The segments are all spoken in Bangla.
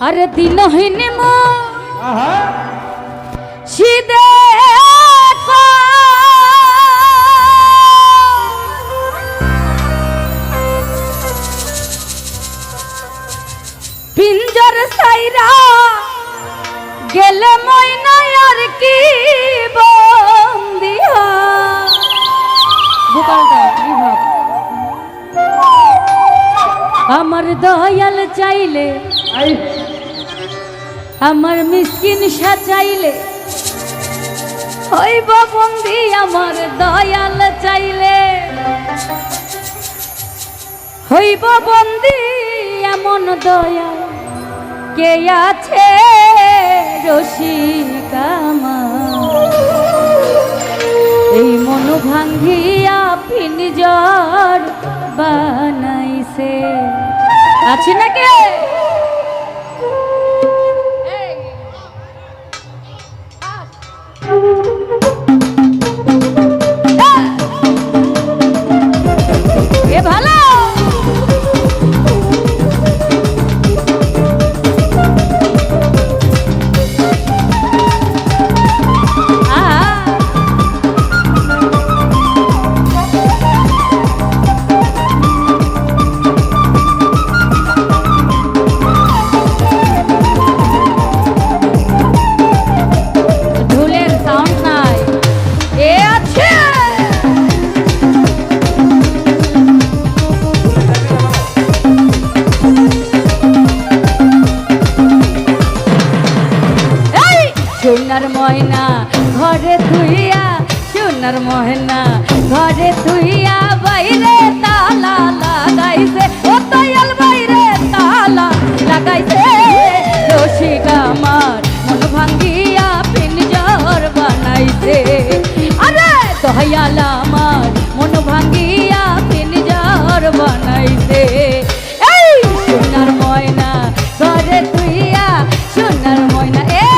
আরে দিনহীন মো। সিদে পিঞ্জর সাইরা গেলে ময়না আর কি বন্দি ভোকালটা কি ভাব। আমার দয়াল চাইলে আই আমার মিসকিন সাচাইলে হইব বন্দি আমার দয়াল চাইলে। হইব বন্দি এমন দয়াল কে আছে রসিকামা এই মন ভাঙ্গিয়া পিনজর বানাইছে। আছে না কে এ সোনার ময়না, ঘরে থুইয়া সোনার ময়না, ঘরে থুইয়া বাইরে তালা লাগাইছে। ও তয়াল বাইরে তালা লাগাইছে। রসিক আমার মন ভাঙ্গিয়া পিনজর বানাইছে। আরে দয়াল আমার মন ভাঙ্গিয়া পিনজর বানাইছে। এই সোনার ময়না, ঘরে তুইয়া সোনার ময়না এই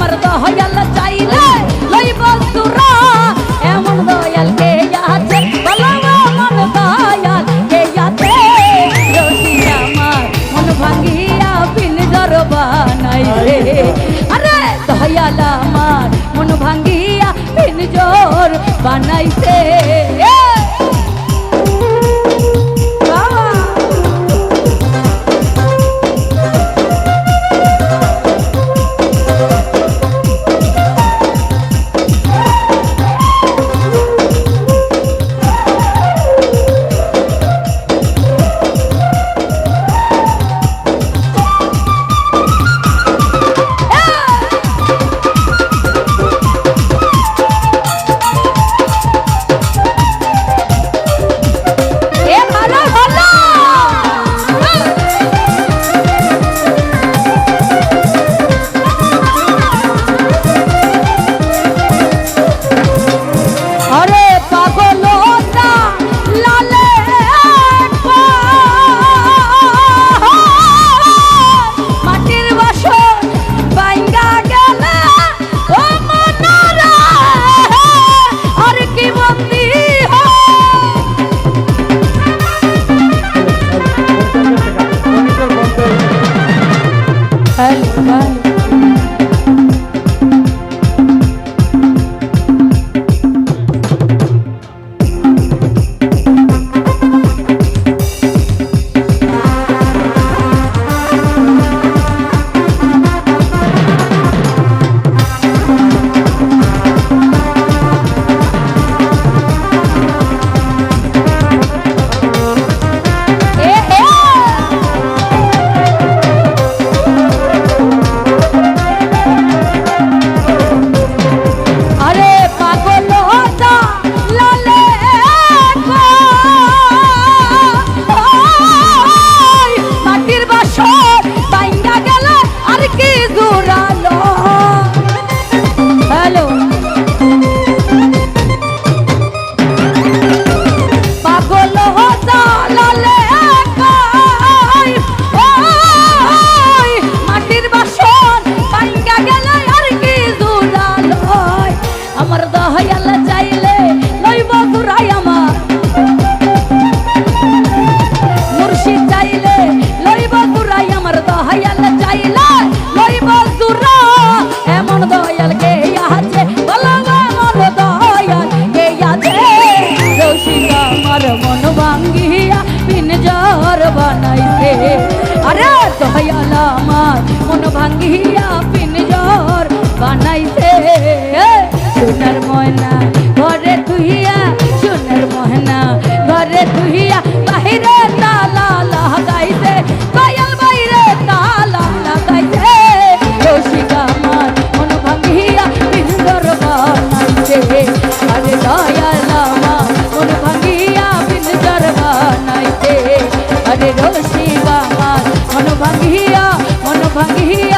আমার দয়াল চাইলে লইব সুরা। এমন দয়াল কে আছে? বলো আমার দয়াল কে আছে? যদি আমার, মন ভাঙিয়া পিঞ্জর বানাইলে আরে দয়াল আমার, মন ভাঙিয়া পিঞ্জর বানাইছে। কাছে চাইলে লইব ঘুরাই আমার। মুর্শিদ চাইলে লইব ঘুরাই আমার দহাইয়াল চাইলে লইব জুরা এমন দয়াল কে আছে? বলবা আমার দয়াল কে আছে? রসিক আমার মন ভাঙ্গিয়া পিনজর বানাইছে। বানাইছে। শিবাহার মন ভাঙিয়া মন ভাঙিয়া